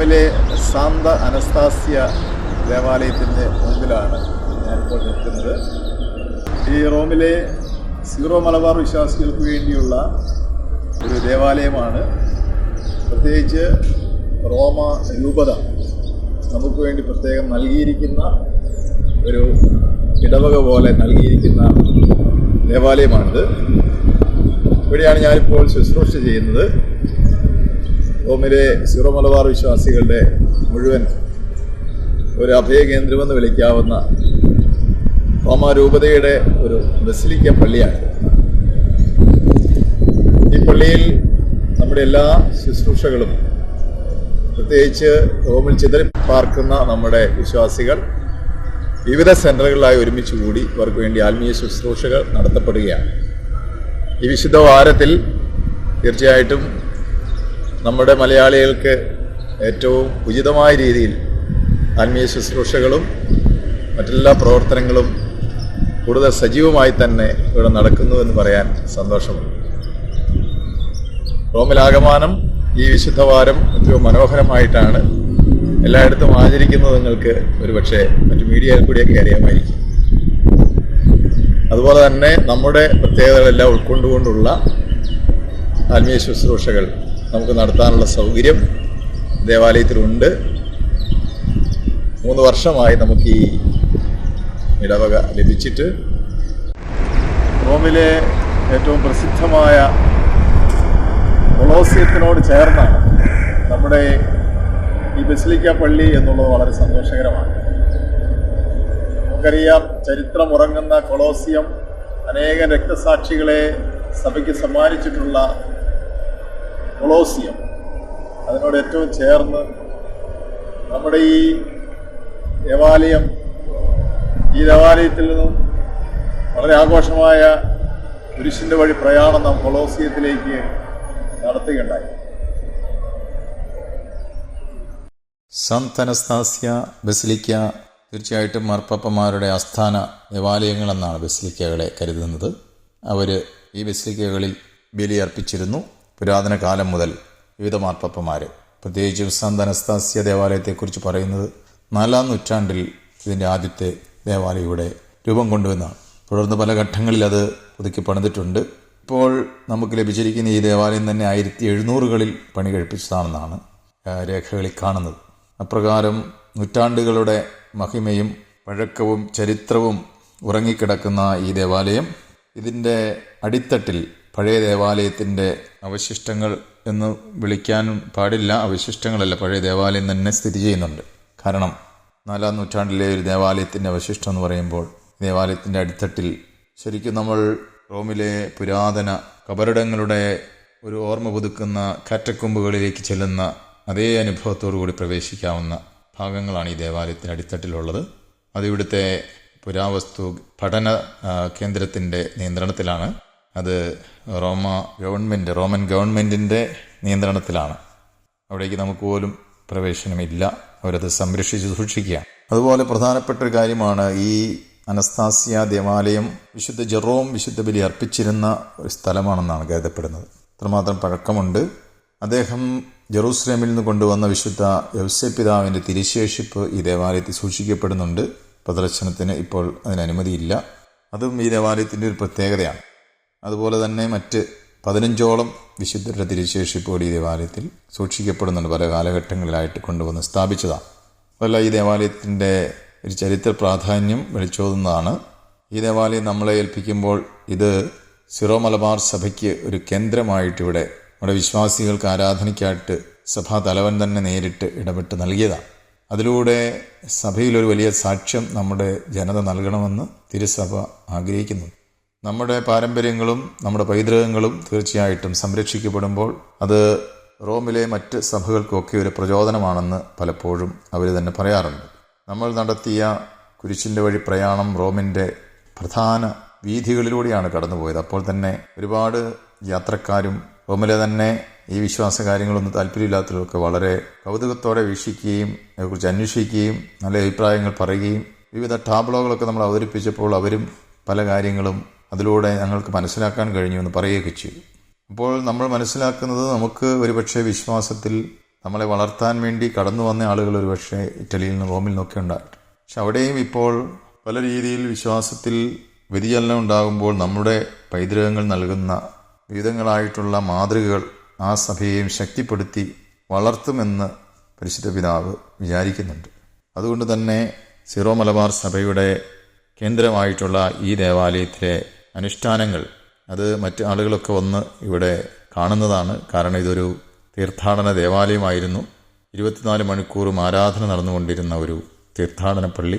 റോമിലെ സാന്ത അനസ്താസ്യ ദേവാലയത്തിന്റെ മുമ്പിലാണ് ഞാനിപ്പോൾ നിൽക്കുന്നത്. ഈ റോമിലെ സീറോ മലബാർ വിശ്വാസികൾക്ക് വേണ്ടിയുള്ള ഒരു ദേവാലയമാണ്. പ്രത്യേകിച്ച് റോമ രൂപത നമുക്ക് വേണ്ടി പ്രത്യേകം നൽകിയിരിക്കുന്ന ഒരു ഇടവക പോലെ നൽകിയിരിക്കുന്ന ദേവാലയമാണിത്. ഇവിടെയാണ് ഞാനിപ്പോൾ ശുശ്രൂഷ ചെയ്യുന്നത്. റോമിലെ സീറോ മലബാർ വിശ്വാസികളുടെ മുഴുവൻ ഒരു അഭയ കേന്ദ്രമെന്ന് വിളിക്കാവുന്ന റോമാരൂപതയുടെ ഒരു ബസിലിക്ക പള്ളിയാണ്. ഈ പള്ളിയിൽ നമ്മുടെ എല്ലാ ശുശ്രൂഷകളും പ്രത്യേകിച്ച് റോമിൽ ചിതറി പാർക്കുന്ന നമ്മുടെ വിശ്വാസികൾ വിവിധ സെന്ററുകളിലായി ഒരുമിച്ച് കൂടി ഇവർക്ക് വേണ്ടി ആത്മീയ ശുശ്രൂഷകൾ നടത്തപ്പെടുകയാണ്. ഈ വിശുദ്ധ വാരത്തിൽ തീർച്ചയായിട്ടും നമ്മുടെ മലയാളികൾക്ക് ഏറ്റവും ഉചിതമായ രീതിയിൽ ആത്മീയ ശുശ്രൂഷകളും മറ്റെല്ലാ പ്രവർത്തനങ്ങളും കൂടുതൽ സജീവമായി തന്നെ ഇവിടെ നടക്കുന്നു എന്ന് പറയാൻ സന്തോഷമുണ്ട്. റോമിലാകമാനം ഈ വിശുദ്ധവാരം ഏറ്റവും മനോഹരമായിട്ടാണ് എല്ലായിടത്തും ആചരിക്കുന്നത് നിങ്ങൾക്ക് ഒരുപക്ഷെ മറ്റു മീഡിയയിൽ കൂടിയൊക്കെ അറിയാമായിരിക്കും. അതുപോലെ തന്നെ നമ്മുടെ പ്രത്യേകതകളെല്ലാം ഉൾക്കൊണ്ടുകൊണ്ടുള്ള ആത്മീയ ശുശ്രൂഷകൾ നമുക്ക് നടത്താനുള്ള സൗകര്യം ദേവാലയത്തിലുണ്ട്. മൂന്ന് വർഷമായി നമുക്ക് ഈ ഇടവക ലഭിച്ചിട്ട്. റോമിലെ ഏറ്റവും പ്രസിദ്ധമായ കൊളോസിയത്തിനോട് ചേർന്നാണ് നമ്മുടെ ഈ ബസിലിക്ക പള്ളി എന്നുള്ളത് വളരെ സന്തോഷകരമാണ്. നമുക്കറിയാം ചരിത്രമുറങ്ങുന്ന കൊളോസിയം അനേകം രക്തസാക്ഷികളെ സഭയ്ക്ക് സമ്മാനിച്ചിട്ടുള്ള കൊളോസിയം അതിനോട് ഏറ്റവും ചേർന്ന് നമ്മുടെ ഈ ദേവാലയം ഈ ദേവാലയത്തിൽ നിന്നും വളരെ ആഘോഷമായ കുരിശിന്റെ വഴി പ്രയാണം നാം കൊളോസിയത്തിലേക്ക് നടത്തുകയുണ്ടായി. സന്തനസ്താസ്യ ബസിലിക്ക തീർച്ചയായിട്ടും മാർപ്പാപ്പമാരുടെ ആസ്ഥാന ദേവാലയങ്ങളെന്നാണ് ബസിലിക്കകളെ കരുതുന്നത്. അവർ ഈ ബസിലിക്കകളിൽ ബലിയർപ്പിച്ചിരുന്നു. പുരാതന കാലം മുതൽ വിവിധ മാർപ്പാപ്പമാർ പ്രത്യേകിച്ചും സന്തനസ്താസ്യ ദേവാലയത്തെക്കുറിച്ച് പറയുന്നത് നാലാം നൂറ്റാണ്ടിൽ ഇതിന്റെ ആദ്യത്തെ ദേവാലയം ഇവിടെ രൂപം കൊണ്ടുവന്നാണ്. തുടർന്ന് പല ഘട്ടങ്ങളിൽ അത് പുതുക്കി പണിതിട്ടുണ്ട് ഇപ്പോൾ നമുക്ക് ലഭിച്ചിരിക്കുന്ന ഈ ദേവാലയം തന്നെ ആയിരത്തി എഴുന്നൂറുകളിൽ പണി കഴിപ്പിച്ചതാണെന്നാണ് രേഖകളിൽ കാണുന്നത്. അപ്രകാരം നൂറ്റാണ്ടുകളുടെ മഹിമയും പഴക്കവും ചരിത്രവും ഉറങ്ങിക്കിടക്കുന്ന ഈ ദേവാലയം ഇതിന്റെ അടിത്തട്ടിൽ പഴയ ദേവാലയത്തിന്റെ അവശിഷ്ടങ്ങൾ എന്ന് വിളിക്കാൻ പാടില്ല. അവശിഷ്ടങ്ങളല്ല പഴയ ദേവാലയം തന്നെ സ്ഥിതി ചെയ്യുന്നുണ്ട്. കാരണം നാലാം നൂറ്റാണ്ടിലെ ഒരു ദേവാലയത്തിന്റെ അവശിഷ്ടം എന്ന് പറയുമ്പോൾ ദേവാലയത്തിന്റെ അടിത്തട്ടിൽ ശരിക്കും നമ്മൾ റോമിലെ പുരാതന കബറിടങ്ങളുടെ ഒരു ഓർമ്മ പുതുക്കുന്ന കാറ്റക്കൊമ്പുകളിലേക്ക് ചെല്ലുന്ന അതേ അനുഭവത്തോടു കൂടി പ്രവേശിക്കാവുന്ന ഭാഗങ്ങളാണ് ഈ ദേവാലയത്തിന്റെ അടിത്തട്ടിലുള്ളത്. അത് ഇവിടുത്തെ പുരാവസ്തു പഠന കേന്ദ്രത്തിന്റെ നിയന്ത്രണത്തിലാണ്. അത് റോമ ഗവൺമെന്റ് റോമൻ ഗവൺമെന്റിന്റെ നിയന്ത്രണത്തിലാണ്. അവിടേക്ക് നമുക്ക് പോലും പ്രവേശനമില്ല. അവരത് സംരക്ഷിച്ച് സൂക്ഷിക്കുക. അതുപോലെ പ്രധാനപ്പെട്ട ഒരു കാര്യമാണ് ഈ അനസ്താസിയ ദേവാലയം വിശുദ്ധ ജെറോം വിശുദ്ധ ബലി അർപ്പിച്ചിരുന്ന ഒരു സ്ഥലമാണെന്നാണ് കരുതപ്പെടുന്നത്. അത്രമാത്രം പഴക്കമുണ്ട്. അദ്ദേഹം ജെറൂസലേമിൽ നിന്ന് കൊണ്ടുവന്ന വിശുദ്ധ യൗസ്യപിതാവിന്റെ തിരിശേഷിപ്പ് ഈ ദേവാലയത്തിൽ സൂക്ഷിക്കപ്പെടുന്നുണ്ട്. പ്രദർശനത്തിന് ഇപ്പോൾ അതിന് അനുമതിയില്ല അതും ഈ ദേവാലയത്തിന്റെ ഒരു പ്രത്യേകതയാണ്. അതുപോലെ തന്നെ മറ്റ് പതിനഞ്ചോളം വിശുദ്ധരുടെ തിരുശേഷിപ്പോട് ഈ ദേവാലയത്തിൽ സൂക്ഷിക്കപ്പെടുന്നുണ്ട്. പല കാലഘട്ടങ്ങളിലായിട്ട് കൊണ്ടുവന്ന് സ്ഥാപിച്ചതാണ് അതല്ല ഈ ദേവാലയത്തിന്റെ ഒരു ചരിത്ര പ്രാധാന്യം വിളിച്ചോതുന്നതാണ്. ഈ ദേവാലയം നമ്മളെ ഏൽപ്പിക്കുമ്പോൾ ഇത് സിറോ മലബാർ സഭയ്ക്ക് ഒരു കേന്ദ്രമായിട്ട് ഇവിടെ നമ്മുടെ വിശ്വാസികൾക്ക് ആരാധനയ്ക്കായിട്ട് സഭാ തലവൻ തന്നെ നേരിട്ട് ഇടപെട്ട് നൽകിയതാണ് അതിലൂടെ സഭയിലൊരു വലിയ സാക്ഷ്യം നമ്മുടെ ജനത നൽകണമെന്ന് തിരുസഭ ആഗ്രഹിക്കുന്നു. നമ്മുടെ പാരമ്പര്യങ്ങളും നമ്മുടെ പൈതൃകങ്ങളും തീർച്ചയായിട്ടും സംരക്ഷിക്കപ്പെടുമ്പോൾ അത് റോമിലെ മറ്റ് സഭകൾക്കൊക്കെ ഒരു പ്രചോദനമാണെന്ന് പലപ്പോഴും അവർ തന്നെ പറയാറുണ്ട്. നമ്മൾ നടത്തിയ കുരിശിന്റെ വഴി പ്രയാണം റോമിന്റെ പ്രധാന വീഥികളിലൂടെയാണ് കടന്നുപോയത്. അപ്പോൾ തന്നെ ഒരുപാട് യാത്രക്കാരും റോമിലെ തന്നെ ഈ വിശ്വാസ കാര്യങ്ങളൊന്നും താല്പര്യമില്ലാത്തവരൊക്കെ വളരെ കൗതുകത്തോടെ വീക്ഷിക്കുകയും അതിനെക്കുറിച്ച് അന്വേഷിക്കുകയും നല്ല അഭിപ്രായങ്ങൾ പറയുകയും വിവിധ ടാബ്ലോകളൊക്കെ നമ്മൾ അവതരിപ്പിച്ചപ്പോൾ അവരും പല കാര്യങ്ങളും അതിലൂടെ ഞങ്ങൾക്ക് മനസ്സിലാക്കാൻ കഴിഞ്ഞു എന്ന് പറയുകയൊക്കെ ചെയ്തു. അപ്പോൾ നമ്മൾ മനസ്സിലാക്കുന്നത് നമുക്ക് ഒരുപക്ഷെ വിശ്വാസത്തിൽ നമ്മളെ വളർത്താൻ വേണ്ടി കടന്നു വന്ന ആളുകൾ ഒരുപക്ഷെ ഇറ്റലിയിൽ നിന്ന് റോമിൽ നിന്നൊക്കെ ഉണ്ടായിട്ട് പക്ഷെ അവിടെയും ഇപ്പോൾ പല രീതിയിൽ വിശ്വാസത്തിൽ വ്യതിചലനം ഉണ്ടാകുമ്പോൾ നമ്മുടെ പൈതൃകങ്ങൾ നൽകുന്ന വിവിധങ്ങളായിട്ടുള്ള മാതൃകകൾ ആ സഭയെയും ശക്തിപ്പെടുത്തി വളർത്തുമെന്ന് പരിശുദ്ധ പിതാവ് വിചാരിക്കുന്നുണ്ട്. അതുകൊണ്ട് തന്നെ സിറോ മലബാർ സഭയുടെ കേന്ദ്രമായിട്ടുള്ള ഈ ദേവാലയത്തിലെ അനുഷ്ഠാനങ്ങൾ. അത് മറ്റ് ആളുകളൊക്കെ വന്ന് ഇവിടെ കാണുന്നതാണ്. കാരണം ഇതൊരു തീർത്ഥാടന ദേവാലയമായിരുന്നു. ഇരുപത്തിനാല് മണിക്കൂറും ആരാധന നടന്നുകൊണ്ടിരുന്ന ഒരു തീർത്ഥാടന പള്ളി.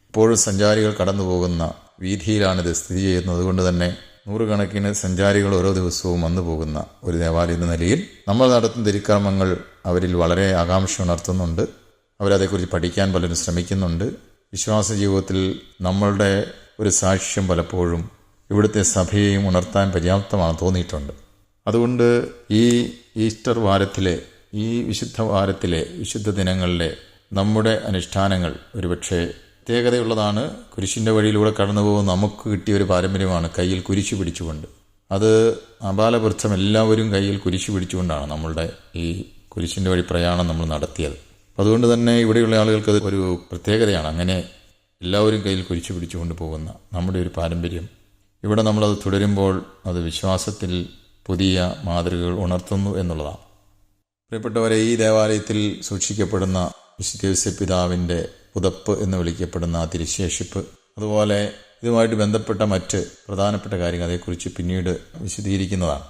ഇപ്പോഴും സഞ്ചാരികൾ കടന്നു പോകുന്ന വീതിയിലാണിത് സ്ഥിതി ചെയ്യുന്നത്. അതുകൊണ്ട് തന്നെ നൂറുകണക്കിന് സഞ്ചാരികൾ ഓരോ ദിവസവും വന്നു പോകുന്ന ഒരു ദേവാലയം എന്ന നിലയിൽ നമ്മൾ നടത്തുന്ന തിരുക്കർമ്മങ്ങൾ അവരിൽ വളരെ ആകാംക്ഷ ഉണർത്തുന്നുണ്ട്. അവരതേക്കുറിച്ച് പഠിക്കാൻ പലരും ശ്രമിക്കുന്നുണ്ട്. വിശ്വാസ ജീവിതത്തിൽ നമ്മളുടെ ഒരു സാക്ഷ്യം പലപ്പോഴും ഇവിടുത്തെ സഭയെയും ഉണർത്താൻ പര്യാപ്തമാണ് തോന്നിയിട്ടുണ്ട്. അതുകൊണ്ട് ഈ ഈസ്റ്റർ വാരത്തിലെ ഈ വിശുദ്ധ വാരത്തിലെ വിശുദ്ധ ദിനങ്ങളിലെ നമ്മുടെ അനുഷ്ഠാനങ്ങൾ ഒരുപക്ഷെ പ്രത്യേകതയുള്ളതാണ്. കുരിശിന്റെ വഴിയിലൂടെ കടന്നു പോകുന്ന നമുക്ക് കിട്ടിയ ഒരു പാരമ്പര്യമാണ് കയ്യിൽ കുരിശ് പിടിച്ചുകൊണ്ട്. അത് അപാലവൃദ്ധം എല്ലാവരും കയ്യിൽ കുരിശ് പിടിച്ചുകൊണ്ടാണ് നമ്മളുടെ ഈ കുരിശിന്റെ വഴി പ്രയാണം നമ്മൾ നടത്തിയത്. അതുകൊണ്ട് തന്നെ ഇവിടെയുള്ള ആളുകൾക്ക് ഒരു പ്രത്യേകതയാണ്. അങ്ങനെ എല്ലാവരും കയ്യിൽ കുരിശ് പിടിച്ചുകൊണ്ട് പോകുന്ന നമ്മുടെ ഒരു പാരമ്പര്യം ഇവിടെ നമ്മളത് തുടരുമ്പോൾ അത് വിശ്വാസത്തിൽ പുതിയ മാതൃകകൾ ഉണർത്തുന്നു എന്നുള്ളതാണ്. പ്രിയപ്പെട്ടവരെ ഈ ദേവാലയത്തിൽ സൂക്ഷിക്കപ്പെടുന്ന വിശുദ്ധ പിതാവിന്റെ പുതപ്പ് എന്ന് വിളിക്കപ്പെടുന്ന ആ തിരുശേഷിപ്പ് അതുപോലെ ഇതുമായിട്ട് ബന്ധപ്പെട്ട മറ്റ് പ്രധാനപ്പെട്ട കാര്യങ്ങൾ അതേക്കുറിച്ച് പിന്നീട് വിശദീകരിക്കുന്നതാണ്.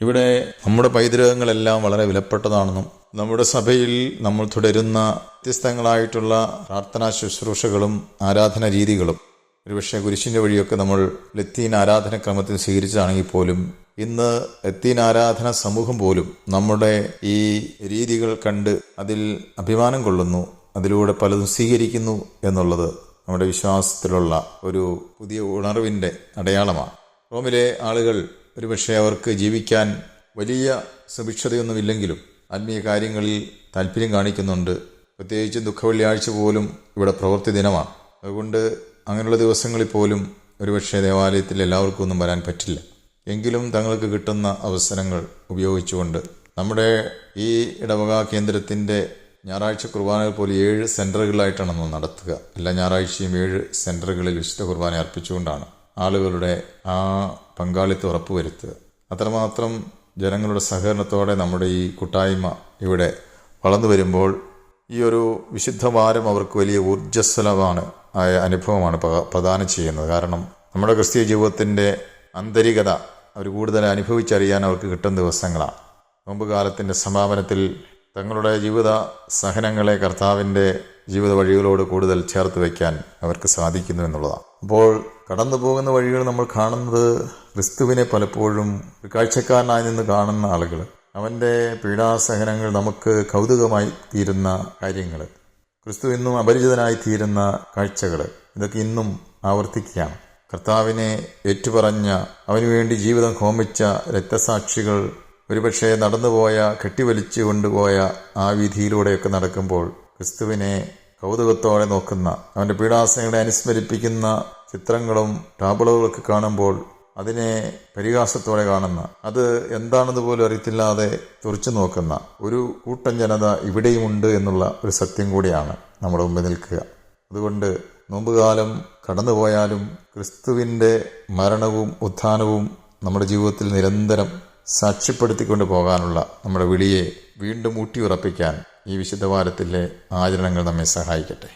ഇവിടെ നമ്മുടെ പൈതൃകങ്ങളെല്ലാം വളരെ വിലപ്പെട്ടതാണെന്നും നമ്മുടെ സഭയിൽ നമ്മൾ തുടരുന്ന വ്യത്യസ്തങ്ങളായിട്ടുള്ള പ്രാർത്ഥനാ ശുശ്രൂഷകളും ആരാധന രീതികളും ഒരുപക്ഷെ കുരിശിന്റെ വഴിയൊക്കെ നമ്മൾ ലത്തീൻ ആരാധനക്രമത്തിൽ സ്വീകരിച്ചതാണെങ്കിൽ പോലും ഇന്ന് ലത്തീൻ ആരാധന സമൂഹം പോലും നമ്മുടെ ഈ രീതികൾ കണ്ട് അതിൽ അഭിമാനം കൊള്ളുന്നു അതിലൂടെ പലതും സ്വീകരിക്കുന്നു എന്നുള്ളത് നമ്മുടെ വിശ്വാസത്തിലുള്ള ഒരു പുതിയ ഉണർവിന്റെ അടയാളമാണ്. റോമിലെ ആളുകൾ ഒരുപക്ഷെ അവർക്ക് ജീവിക്കാൻ വലിയ സുഭിക്ഷതയൊന്നുമില്ലെങ്കിലും ആത്മീയ കാര്യങ്ങളിൽ താല്പര്യം കാണിക്കുന്നുണ്ട്. പ്രത്യേകിച്ച് ദുഃഖവെള്ളിയാഴ്ച പോലും ഇവിടെ പ്രവൃത്തി ദിനമാണ്. അതുകൊണ്ട് അങ്ങനെയുള്ള ദിവസങ്ങളിൽ പോലും ഒരുപക്ഷെ ദേവാലയത്തിൽ എല്ലാവർക്കും ഒന്നും വരാൻ പറ്റില്ല. എങ്കിലും തങ്ങൾക്ക് കിട്ടുന്ന അവസരങ്ങൾ ഉപയോഗിച്ചുകൊണ്ട് നമ്മുടെ ഈ ഇടവക കേന്ദ്രത്തിന്റെ ഞായറാഴ്ച കുർബാനകൾ പോലെ ഏഴ് സെന്ററുകളിലായിട്ടാണ് നമ്മൾ നടത്തുക. എല്ലാ ഞായറാഴ്ചയും ഏഴ് സെന്ററുകളിൽ വിശുദ്ധ കുർബാന അർപ്പിച്ചുകൊണ്ടാണ് ആളുകളുടെ ആ പങ്കാളിത്തം ഉറപ്പുവരുത്തുക. അത്രമാത്രം ജനങ്ങളുടെ സഹകരണത്തോടെ നമ്മുടെ ഈ കൂട്ടായ്മ ഇവിടെ വളർന്നു വരുമ്പോൾ ഈ ഒരു വിശുദ്ധ വാരം അവർക്ക് വലിയ ഊർജസ്വലമാണ്. ആയ അനുഭവമാണ് പ്രദാനം ചെയ്യുന്നത്. കാരണം നമ്മുടെ ക്രിസ്തീയ ജീവിതത്തിന്റെ ആന്തരികത അവർ കൂടുതൽ അനുഭവിച്ചറിയാൻ അവർക്ക് കിട്ടുന്ന ദിവസങ്ങളാണ്. മുമ്പ് കാലത്തിന്റെ സമാപനത്തിൽ തങ്ങളുടെ ജീവിത സഹനങ്ങളെ കർത്താവിന്റെ ജീവിത വഴികളോട് കൂടുതൽ ചേർത്ത് വയ്ക്കാൻ അവർക്ക് സാധിക്കുന്നു എന്നുള്ളതാണ്. അപ്പോൾ കടന്നു പോകുന്ന വഴികൾ നമ്മൾ കാണുന്നത് ക്രിസ്തുവിനെ പലപ്പോഴും ഒരു കാഴ്ചക്കാരനായി നിന്ന് കാണുന്ന ആളുകൾ അവന്റെ പീഡാസഹനങ്ങൾ നമുക്ക് കൗതുകമായി തീരുന്ന കാര്യങ്ങൾ ക്രിസ്തു ഇന്നും അപരിചിതനായി തീരുന്ന കാഴ്ചകൾ ഇതൊക്കെ ഇന്നും ആവർത്തിക്കുകയാണ്. കർത്താവിനെ ഏറ്റുപറഞ്ഞ അവനുവേണ്ടി ജീവിതം ഹോമിച്ച രക്തസാക്ഷികൾ ഒരുപക്ഷെ നടന്നുപോയ കെട്ടിവലിച്ചു കൊണ്ടുപോയ ആ വിധിയിലൂടെയൊക്കെ നടക്കുമ്പോൾ ക്രിസ്തുവിനെ കൗതുകത്തോടെ നോക്കുന്ന അവന്റെ പീഡാസനങ്ങളെ അനുസ്മരിപ്പിക്കുന്ന ചിത്രങ്ങളും ടാബിളുകളൊക്കെ കാണുമ്പോൾ അതിനെ പരിഹാസത്തോടെ കാണുന്ന അത് എന്താണെന്ന് പോലും അറിയത്തില്ലാതെ തുറച്ചു നോക്കുന്ന ഒരു കൂട്ടം ജനത ഇവിടെയുമുണ്ട് എന്നുള്ള ഒരു സത്യം കൂടിയാണ് നമ്മുടെ മുമ്പിൽ നിൽക്കുക. അതുകൊണ്ട് നോമ്പുകാലം കടന്നുപോയാലും ക്രിസ്തുവിന്റെ മരണവും ഉത്ഥാനവും നമ്മുടെ ജീവിതത്തിൽ നിരന്തരം സാക്ഷ്യപ്പെടുത്തിക്കൊണ്ട് പോകാനുള്ള നമ്മുടെ വിളിയെ വീണ്ടും ഊട്ടിയുറപ്പിക്കാൻ ഈ വിശുദ്ധവാരത്തിലെ ആചരണങ്ങൾ നമ്മെ സഹായിക്കട്ടെ.